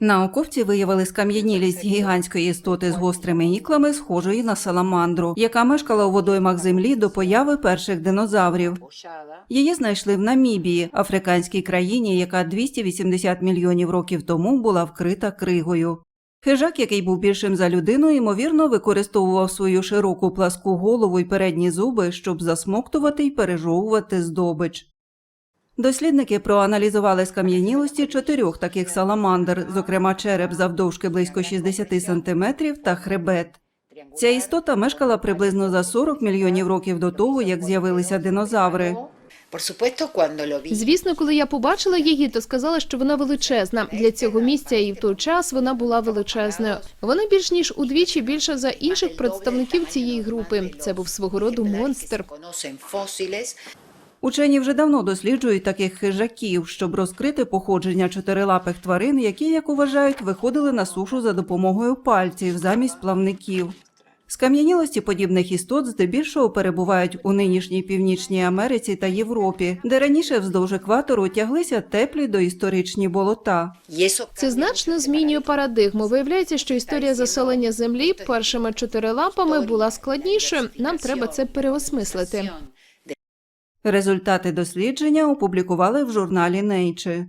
Науковці виявили скам'янілість гігантської істоти з гострими іклами, схожої на саламандру, яка мешкала у водоймах землі до появи перших динозаврів. Її знайшли в Намібії, африканській країні, яка 280 мільйонів років тому була вкрита кригою. Хижак, який був більшим за людину, ймовірно, використовував свою широку пласку голову й передні зуби, щоб засмоктувати й пережовувати здобич. Дослідники проаналізували скам'янілості чотирьох таких саламандр, зокрема череп завдовжки близько 60 см та хребет. Ця істота мешкала приблизно за 40 мільйонів років до того, як з'явилися динозаври. Звісно, коли я побачила її, то сказала, що вона величезна. Для цього місця і в той час вона була величезною. Вона більш ніж удвічі більша за інших представників цієї групи. Це був свого роду монстр. Учені вже давно досліджують таких хижаків, щоб розкрити походження чотирилапих тварин, які, як вважають, виходили на сушу за допомогою пальців замість плавників. Скам'янілості подібних істот здебільшого перебувають у нинішній Північній Америці та Європі, де раніше вздовж екватору тяглися теплі доісторичні болота. Це значно змінює парадигму. Виявляється, що історія заселення землі першими чотирилапами була складнішою. Нам треба це переосмислити. Результати дослідження опублікували в журналі Nature.